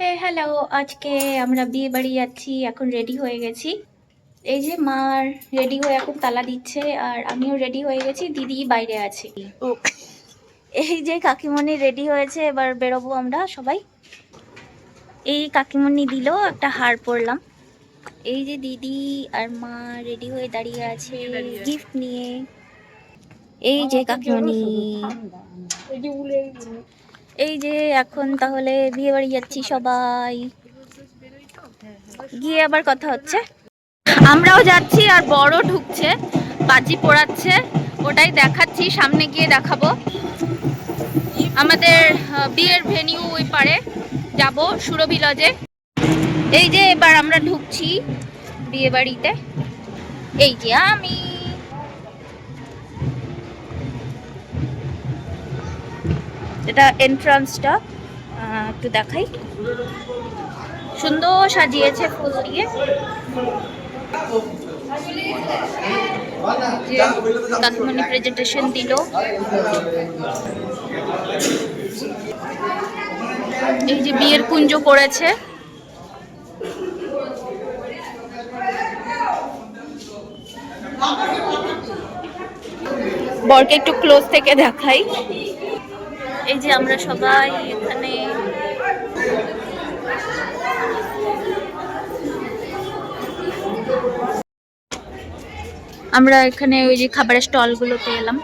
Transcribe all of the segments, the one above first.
Hello আজকে আমরা বিয়ে বাড়ি যাচ্ছি এখন রেডি হয়ে গেছি। এই যে মার রেডি হয়ে এখন তালা দিচ্ছে আর আমিও রেডি হয়ে গেছি দিদি বাইরে আছে। এই যে কাকিমণি রেডি হয়েছে এবার বেরোবো আমরা সবাই। এই কাকিমণি দিল একটা হার পরলাম। এই যে দিদি আর মা রেডি হয়ে দাঁড়িয়ে আছে গিফট নিয়ে। এই যে কাকিমণি। এই যে এখন তাহলে বিয়ে বাড়ি যাচ্ছি সবাই। গিয়ে আবার কথা হচ্ছে। আমরাও যাচ্ছি আর বড় ঢুকছে, বাজি পোড়াচ্ছে। ওটাই দেখাচ্ছি, সামনে গিয়ে দেখাবো। আমাদের বিয়ের ভেনিউ ওই পারে। যাব সুরভি লজে এই যে এবার আমরা ঢুকছি বিয়ে বাড়িতে। এই যে আমি। এটা এন্ট্রান্সটা একটু দেখাই। সুন্দর সাজিয়েছে ফুল দিয়ে। যে প্রেজেন্টেশন দিল। এই যে বিয়ের কুঞ্জ পড়েছে। বরকে একটু ক্লোজ থেকে দেখাই। এই যে আমরা সবাই এখানে আমরা এখানে ওই যে খাবারের স্টল স্টলগুলোতে এলাম।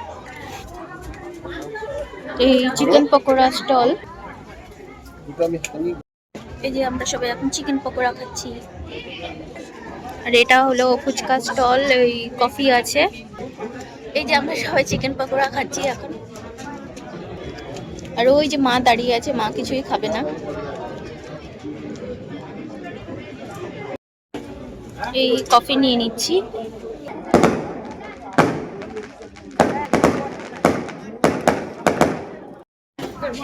এই চিকেন পকোড়া স্টল। এই যে আমরা সবাই এখন চিকেন পকোড়া খাচ্ছি। আর এটা হলো ফুচকা স্টল, ওই কফি আছে। এই যে আমরা সবাই চিকেন পকোড়া খাচ্ছি এখন। আর ওই যে মা দাঁড়িয়ে আছে, মা কিছুই খাবে না। এই কফি নিয়ে নিচ্ছি।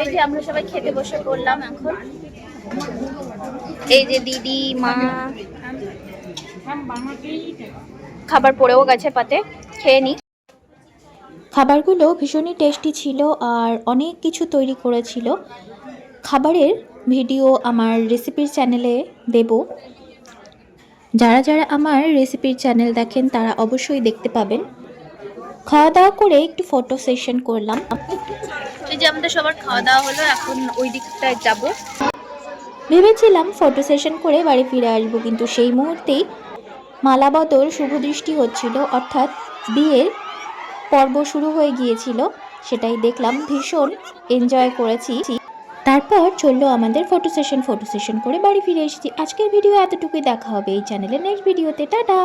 এই যে আমরা সবাই খেতে বসে পড়লাম এখন। এই যে দিদি, মা। খাবার পড়েও গেছে পাতে, খেয়ে নি। খাবারগুলো ভীষণই টেস্টি ছিল আর অনেক কিছু তৈরি করেছিল। খাবারের ভিডিও আমার রেসিপির চ্যানেলে দেব। যারা যারা আমার রেসিপির চ্যানেল দেখেন তারা অবশ্যই দেখতে পাবেন। খাওয়া দাওয়া করে একটু ফটো সেশন করলাম। এই যে আমাদের সবার খাওয়া দাওয়া হলো এখন ওই দিকটায় যাব। ভেবেছিলাম ফটো সেশন করে বাড়ি ফিরে আসব কিন্তু সেই মুহূর্তেই মালাবদল শুভদৃষ্টি হচ্ছিল অর্থাৎ বিয়ের পর্ব শুরু হয়ে গিয়েছিল, সেটাই দেখলাম ভীষণ এনজয় করেছি। তারপর চলল আমাদের ফটো সেশন ফটো সেশন করে বাড়ি ফিরে এসেছি। আজকের ভিডিও এতটুকুই, দেখা হবে এই চ্যানেলের নেক্সট ভিডিওতে টাটা!